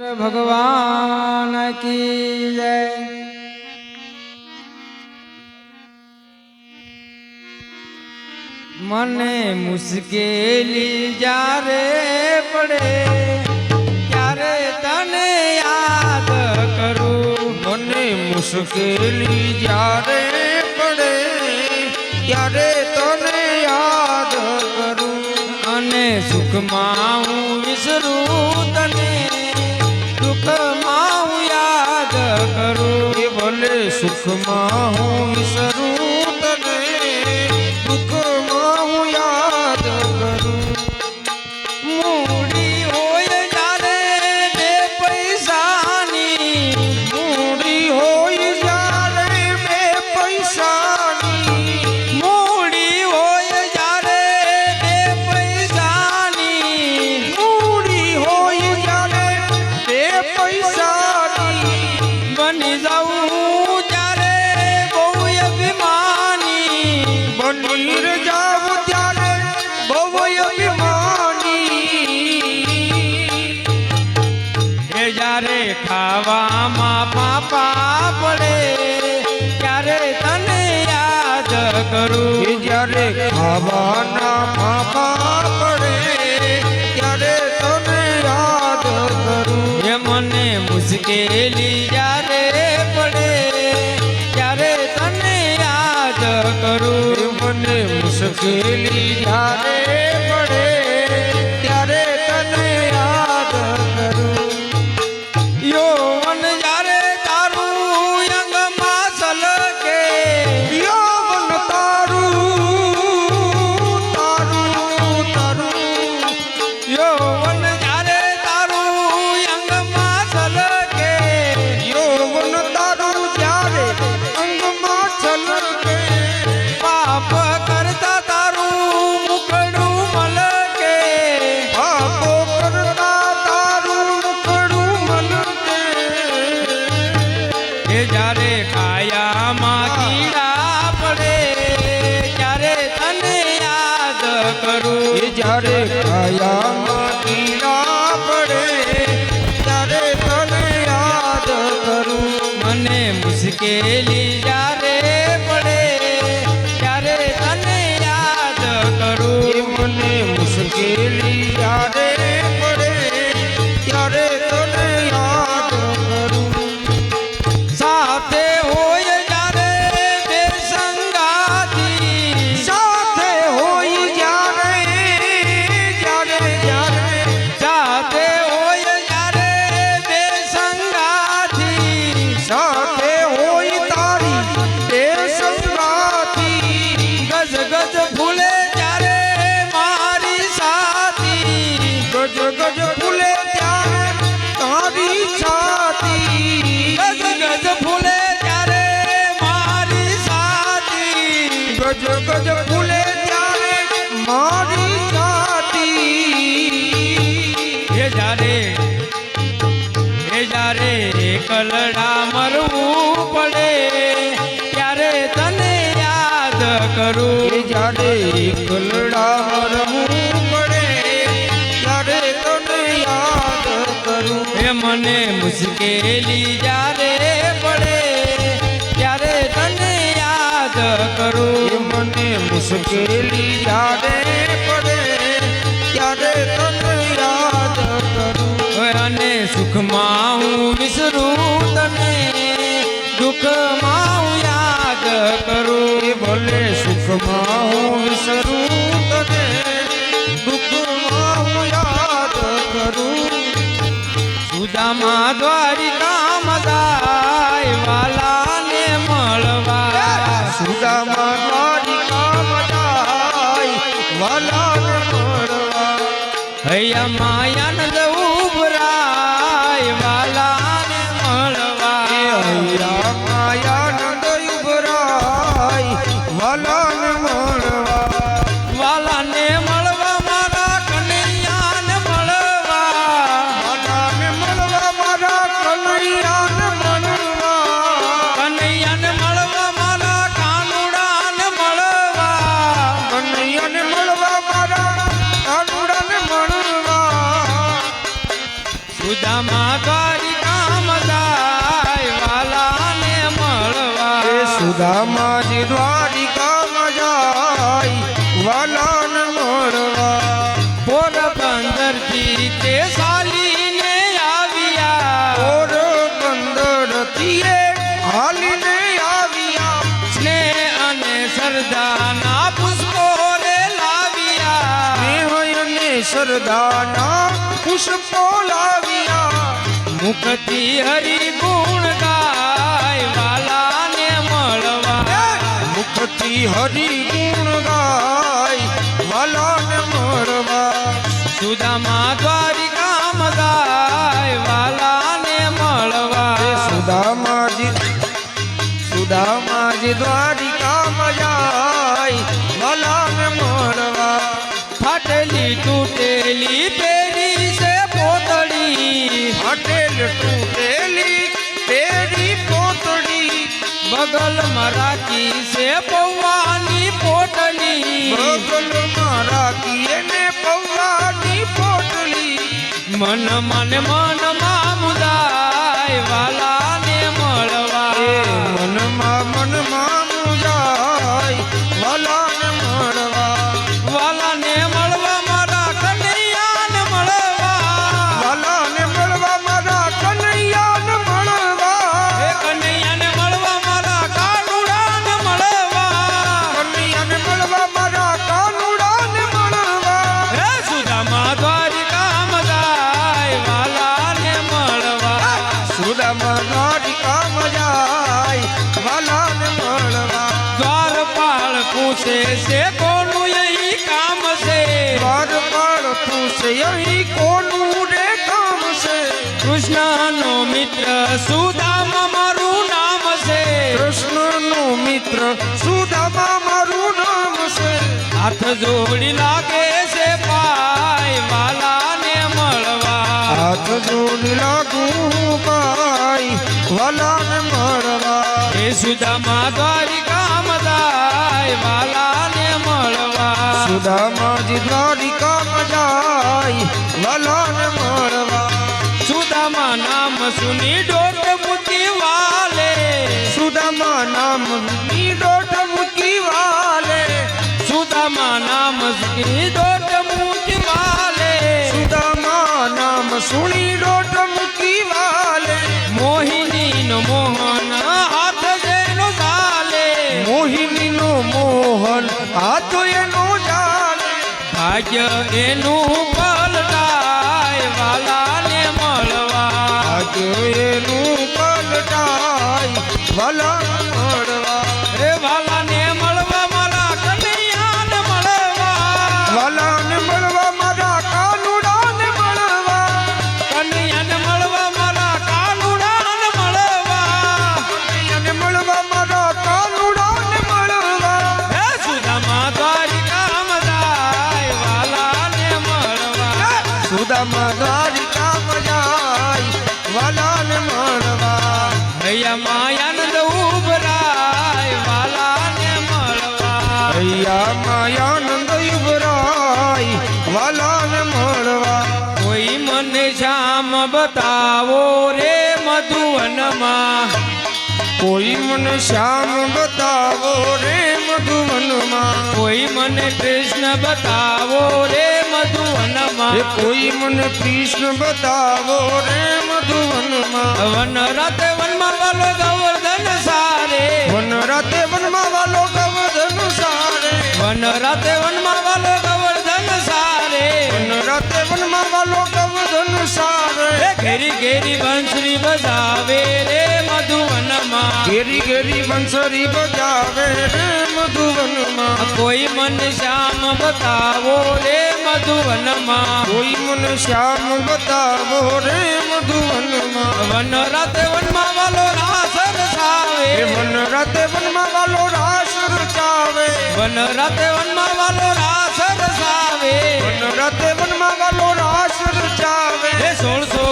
ચંદ્ર ભગવાન કી જય મને મુશ્કેલી જ્યારે પડે મુશ્કેલી જ્યારે પડે ત્યારે તને યાદ કરું અને સુખમાં હું વિસરું મુશ્કેલી જ્યારે પડે ત્યારે તને યાદ કરું. મને મુશ્કેલી જ્યારે અને મુશ્કેલી જા કલડા રમવું પડે યાદ કરું એ મને મુશ્કેલી જ્યારે પડે ત્યારે તને યાદ કરું. મને મુશ્કેલી જ્યારે પડે ત્યારે તને યાદ કરું. અને સુખમાં હું વિસરું તને. ભલે સુખમાં હું વિસરું, તને દુઃખમાં હું યાદ કરું. સુદામા દ્વારિકા મદાય વાલાને મળવા. સુદામા દ્વારિકા મદાય વાલાને મળવા. હૈયા માયા સુદામાજી દ્વારિકામાં જાય પોર પંદર પોરબંદરથી તે ચાલીને આવ્યા? ઓર બંદર તીએ હાલીને આવ્યા? સ્નેહ અને સરદાના પુષ્પો રે લાવ્યા. સ્નેહ અને સરદાના પુષ્પો લાવ્યા. મુખથી હરિ મુખથી હરિ ગુણ ગાય વાલાને મળવા. સુદામા દ્વારિકામાં જાય વાલાને મળવા. સુદામાજી સુદામાજી દ્વારિકામાં જાય વાલાને મળવા. ફાટેલી તૂટેલી પેરી છે પોતળી. હટેલ તૂટેલી પોતડી બગલમાં રાખી છે પૌવાની પોટલી. બગલમાં રાખીએ ને પૌવાની પોટલી. મન મન મન મામુદાય વાલાને પાળ પૂછે અહીં કોનું રે કામ છે? કૃષ્ણનો મિત્ર સુદામ મારું નામ છે. કૃષ્ણનો મિત્ર સુદામ મારું નામ છે. હાથ જોડી લાગે છે પાય વાલાને મળવા. હાથ જોડી લાગુ પાય વાલાને મળવા. એ સુદામા દ્વારિકા મદાય વાલાને મળવા. સુદામાજી દ્વારિકા જાય વાલાને મળવા. સુદામા નામ સુની ડોટ મૂકી વાલે. સુદામા નામ સુની ડોટ મૂકી વાલે. સુદામા નામ સુની ડોટ મૂકી વાલે. સુદામા નામ સુની ડોટ મૂકી વાલે ભાગ્ય એનું સુદામા દ્વારિકામાં જાય વાલાને મળવા. હૈયા માયાનંદ ઉભરાય વાલાને મળવા. હૈયા માયાનંદ યુવરાય વાલાને મળવા. કોઈ મને શ્યામ બતાવો રે મધુવનમાં. કોઈ મને શ્યામ બતાવો રે મધુવનમાં. કોઈ મને કૃષ્ણ બતાવો રે કોઈ મને કૃષ્ણ બતાવો રે મધુવનમાં? વન રાતે વનમાં વાલો ગવર્ધન સારે. વન રાતે વનમાં વાલો ગવર્ધન સારે. વન રાતે બજાવે રે મધુવનમાં. ઘેરી ઘેરી બંસરી બજાવે રે મધુવનમાં. કોઈ મન શ્યામ બતાવો રે મધુવનમાં. કોઈ મન શ્યામ બતાવો રે મધુવનમાં. વન રાતે વનમાં વાલો રાસ રસાવે એ વન રાતે વનમાં વાલો રાસ રચાવે. વન રાતે વનમાં વાલો રાસ રચાવે. વન રાતે વનમાં વાલો રાસ રચાવે. સોળસો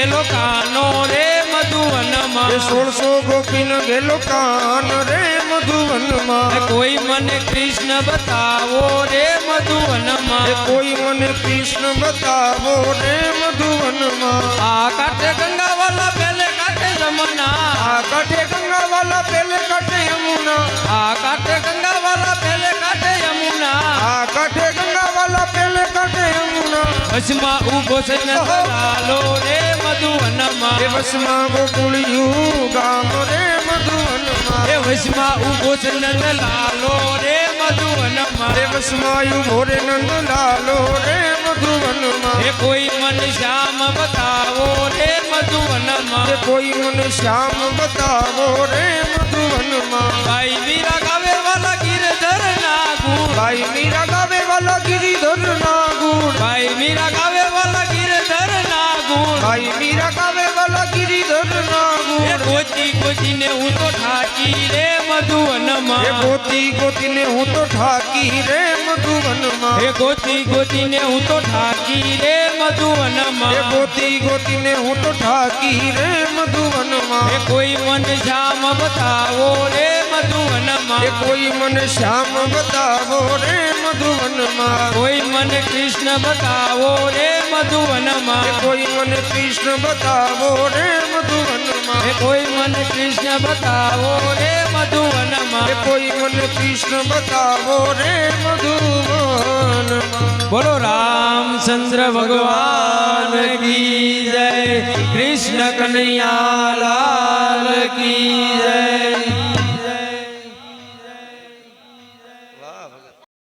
ગેલો કાનો રે મધુવન મધુવનમાં સોળસો ગોપીન ગેલો કાન રે મધુવનમાં. કોઈ મને કૃષ્ણ બતાવો રે મધુવનમાં. કોઈ મને કૃષ્ણ બતાવો રે મધુવનમાં. આ કાઠે ગંગા વાલા પેલે કાઠે જમના આ કાઠે ગંગા વાલા પેલે કાઠે યમુના. આ કાઠે ગંગા વાલા પેલે કાઠે યમુના. આ કાઠે ગંગા વાલા પેલે કાંઠે યમુના ઊભો છે નંદલાલો રે એ મધુવનમાં વસમાં ગોકુળિયું ગામ રે મધુવનમાં. એ વસમાં ઊભો છે લાલો રે મધુવનમાં. એ રે ભોરે નંદલાલો રે મધુવનમાં. એ કોઈ મન શ્યામ બતાવો રે મધુવનમાં. એ કોઈ મન શ્યામ બતાવો ગોતી ગોતીને હું તો ઠાકી રે મધુવનમાં. ગોતી ગોતીને હું તો ઠાકી રે મધુવનમાં. એ ગોતી ગોતીને હું તો ઠાકી રે મધુવનમાં. ગોતી ગોતીને હું તો ઠાકી રે મધુવનમાં. કોઈ મન શ્યામ બતાવો રે મધુવનમાં. એ કોઈ મન શ્યામ બતાવો રે મધુવનમાં. કોઈ મન કૃષ્ણ બતાવો રે મધુવનમાં. કોઈ મન કૃષ્ણ બતાવો રે એ મને કૃષ્ણ બતાવો રે મધુવન મધુવનમાં કોઈ મને કૃષ્ણ બતાવો રે મધુવન બોલો રામચંદ્ર ભગવાન કી જય કૃષ્ણ કનૈયા લાલ કી જય.